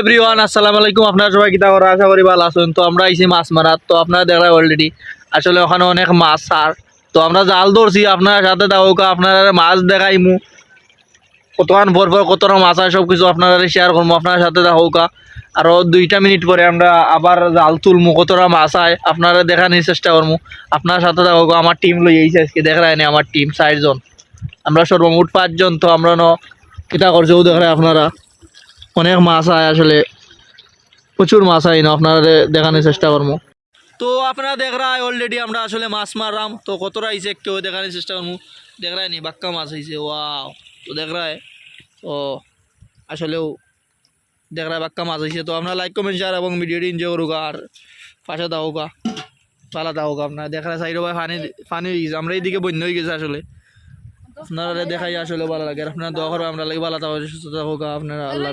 Everyone, আসসালামু আলাইকুম। আপনারা সবাই কিতা করা আশা করি ভালো আছেন? তো আমরা আইছি মাছ মারার। তো আপনারা দেখা অলরেডি আসলে ওখানে অনেক মাছ, সার। তো আমরা জাল ধরছি, আপনার সাথে দাওকা আপনারা মাছ দেখাইমু। কতক্ষণ পর পর কতটা মাছ হয় সব কিছু আপনারা শেয়ার করব আপনার সাথে দাওকা আরও দুইটা মিনিট পরে আমরা আবার জাল তুলমু, কতটা মাছ হয়, আপনারা দেখানোর চেষ্টা করব আপনার সাথে দাওকা আমার টিম লই আইছে আজকে দেখায়নি আমার টিম চারজন। আমরা সর্বমোট পাঁচজন, তো আমরা ন কিতা করছেও দেখায় আপনারা। অনেক মাছ আয় আসলে। প্রচুর মাছ আয় না আপনারা দেখানোর চেষ্টা করব। তো আপনারা দেখ রা অলরেডি আমরা আসলে মাছ মারলাম। তো কতটা আইছে কেউ দেখানোর চেষ্টা করব। দেখ রায় নি, বাক্কা মাছ আইছে ওয়াও তো দেখ রায় ও আসলেও দেখ রায় বাক্কা মাছ আইছে তো আপনারা লাইক কমেন্ট শেয়ার এবং ভিডিওটি এনজয় করুক আর পাশে দাওগা পালা দাওগা আপনারা। দেখ রায় সাইড ভাই পানি পানি হয়ে গেছে। আমরা এইদিকে বন্য হয়ে গেছে আসলে। আপনারা দেখাই আসলে ভালো লাগে। আপনারা দোয়া করো আমরা লাগে ভালো থাকো সুস্থ থাকুক, আপনারা আল্লাহ